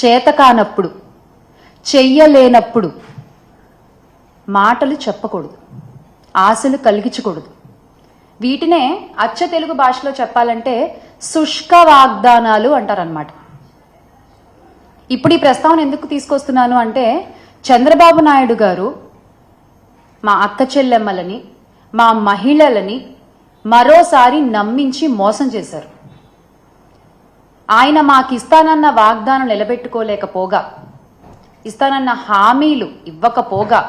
చేతకానప్పుడు చెయ్యలేనప్పుడు మాటలు చెప్పకూడదు ఆశలు కలిగించకూడదు. వీటినే అచ్చ తెలుగు భాషలో చెప్పాలంటే శుష్క వాగ్దానాలు అంటారనమాట ఇప్పుడు ఈ ప్రస్తావన ఎందుకు తీసుకొస్తున్నాను అంటే చంద్రబాబు నాయుడు గారు మా అక్క చెల్లెమ్మలని మా మహిళలని మరోసారి నమ్మించి మోసం చేశారు. ఆయన మాకు ఇస్తానన్న వాగ్దానం నిలబెట్టుకోలేకపోగా. ఇస్తానన్న హామీలు ఇవ్వకపోగా.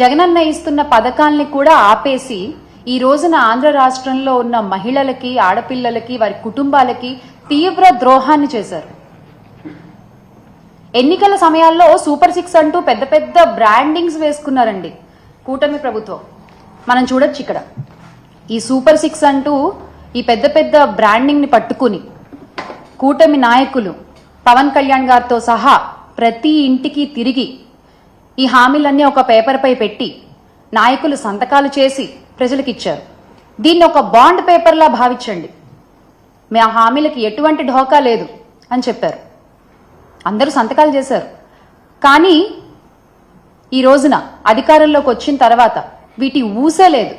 జగనన్న ఇస్తున్న పథకాల్ని కూడా ఆపేసి ఈ రోజున ఆంధ్ర రాష్ట్రంలో ఉన్న మహిళలకి ఆడపిల్లలకి వారి కుటుంబాలకి తీవ్ర ద్రోహాన్ని చేశారు. ఎన్నికల సమయాల్లో సూపర్ సిక్స్ అంటూ పెద్ద పెద్ద బ్రాండింగ్స్ వేసుకున్నారండి కూటమి ప్రభుత్వం. మనం చూడొచ్చు ఇక్కడ. ఈ సూపర్ సిక్స్ అంటూ ఈ పెద్ద పెద్ద బ్రాండింగ్ని పట్టుకుని కూటమి నాయకులు పవన్ కళ్యాణ్ గారితో సహా ప్రతి ఇంటికి తిరిగి ఈ హామీలన్నీ ఒక పేపర్పై పెట్టి నాయకులు సంతకాలు చేసి ప్రజలకిచ్చారు. దీన్ని ఒక బాండ్ పేపర్లా భావించండి. మీ ఆ హామీలకి ఎటువంటి ఢోకా లేదు అని చెప్పారు. అందరూ సంతకాలు చేశారు. కానీ ఈ రోజున అధికారంలోకి వచ్చిన తర్వాత వీటి ఊసే లేదు.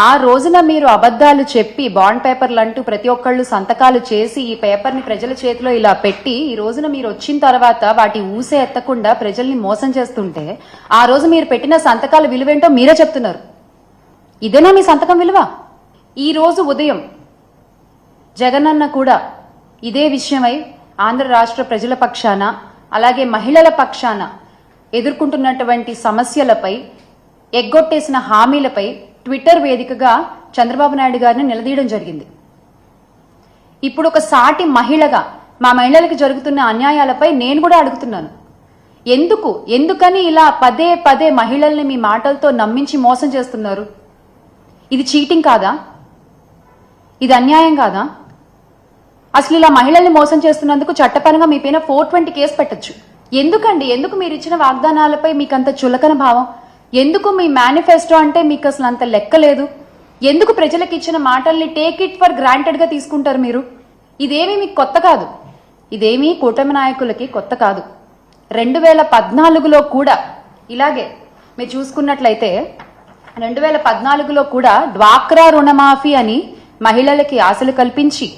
ఆ రోజున మీరు అబద్ధాలు చెప్పి బాండ్ పేపర్లు అంటూ ప్రతి ఒక్కళ్ళు సంతకాలు చేసి ఈ పేపర్ని ప్రజల చేతిలో ఇలా పెట్టి ఈ రోజున మీరు వచ్చిన తర్వాత వాటి ఊసే ఎత్తకుండా ప్రజల్ని మోసం చేస్తుంటే ఆ రోజు మీరు పెట్టిన సంతకాల విలువేంటో మీరే చెప్తున్నారు. ఇదేనా మీ సంతకం విలువ? ఈ రోజు ఉదయం జగనన్న కూడా ఇదే విషయమై ఆంధ్ర రాష్ట్ర ప్రజల పక్షాన అలాగే మహిళల పక్షాన ఎదుర్కొంటున్నటువంటి సమస్యలపై ఎగ్గొట్టేసిన హామీలపై ట్విట్టర్ వేదికగా చంద్రబాబు నాయుడు గారిని నిలదీయడం జరిగింది. ఇప్పుడు ఒక సాటి మహిళగా మా మహిళలకు జరుగుతున్న అన్యాయాలపై నేను కూడా అడుగుతున్నాను. ఎందుకు ఎందుకని ఇలా పదే పదే మహిళల్ని మీ మాటలతో నమ్మించి మోసం చేస్తున్నారు? ఇది చీటింగ్ కాదా? ఇది అన్యాయం కాదా? అసలు ఇలా మహిళల్ని మోసం చేస్తున్నందుకు చట్టపరంగా మీ పైన ఫోర్ ట్వంటీ కేసు పెట్టచ్చు. ఎందుకండి? ఎందుకు మీరు ఇచ్చిన వాగ్దానాలపై మీకు అంత చులకన భావం? ఎందుకు మీ మేనిఫెస్టో అంటే మీకు అసలు అంత లెక్క లేదు ఎందుకు ప్రజలకు ఇచ్చిన మాటల్ని టేక్ ఇట్ ఫర్ గ్రాంటెడ్గా తీసుకుంటారు మీరు? ఇదేమీ మీకు కొత్త కాదు. ఇదేమీ కూటమి నాయకులకి కొత్త కాదు. రెండు వేల పద్నాలుగులో కూడా ఇలాగే మీరు చూసుకున్నట్లయితే రెండు వేల పద్నాలుగులో కూడా డ్వాక్రా రుణమాఫీ అని మహిళలకి ఆశలు కల్పించి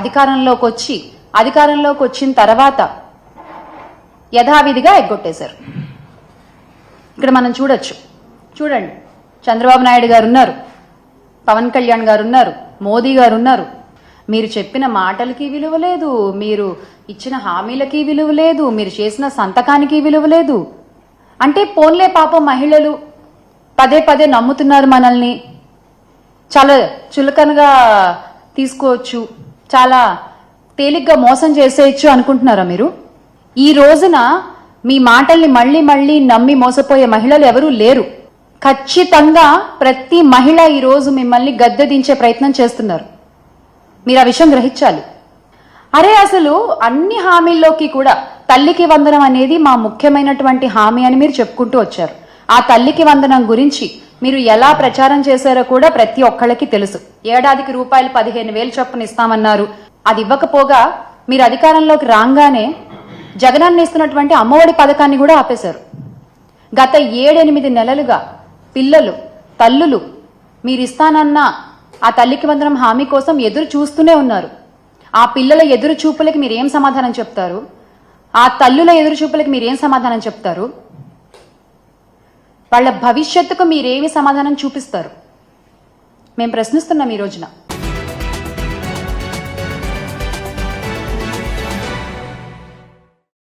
అధికారంలోకి వచ్చి అధికారంలోకి వచ్చిన తర్వాత యథావిధిగా ఎగ్గొట్టేశారు. ఇక్కడ మనం చూడొచ్చు. చూడండి. చంద్రబాబు నాయుడు గారు ఉన్నారు పవన్ కళ్యాణ్ గారు ఉన్నారు మోదీ గారు ఉన్నారు మీరు చెప్పిన మాటలకి విలువ లేదు. మీరు ఇచ్చిన హామీలకి విలువ లేదు. మీరు చేసిన సంతకానికి విలువ లేదు. అంటే పోన్లే పాపం మహిళలు. పదే పదే నమ్ముతున్నారు మనల్ని. చాలా చులకనగా తీసుకోవచ్చు. చాలా తేలిగ్గా మోసం చేసేయచ్చు అనుకుంటున్నారా మీరు? ఈ రోజున మీ మాటల్ని మళ్ళీ మళ్ళీ నమ్మి మోసపోయే మహిళలు ఎవరూ లేరు. ఖచ్చితంగా ప్రతి మహిళ ఈరోజు మిమ్మల్ని గద్దెదించే ప్రయత్నం చేస్తున్నారు. మీరు ఆ విషయం గ్రహించాలి. అరే అసలు అన్ని హామీల్లోకి కూడా తల్లికి వందనం అనేది మా ముఖ్యమైనటువంటి హామీ అని మీరు చెప్పుకుంటూ వచ్చారు. ఆ తల్లికి వందనం గురించి మీరు ఎలా ప్రచారం చేశారో కూడా ప్రతి ఒక్కళ్ళకి తెలుసు. ఏడాదికి రూపాయలు పదిహేను వేలు చొప్పున ఇస్తామన్నారు. అది ఇవ్వకపోగా మీరు అధికారంలోకి రాగానే జగనన్న ఇస్తున్నటువంటి అమ్మఒడి పథకాన్ని కూడా ఆపేశారు. గత ఏడెనిమిది నెలలుగా పిల్లలు తల్లులు మీరిస్తానన్న ఆ తల్లికి వందనం హామీ కోసం ఎదురు చూస్తూనే ఉన్నారు. ఆ పిల్లల ఎదురు చూపులకి మీరు ఏం సమాధానం చెప్తారు? ఆ తల్లుల ఎదురు చూపులకి మీరు ఏం సమాధానం చెప్తారు? వాళ్ళ భవిష్యత్తుకు మీరేమి సమాధానం చూపిస్తారు? మేము ప్రశ్నిస్తున్నాం ఈ రోజున.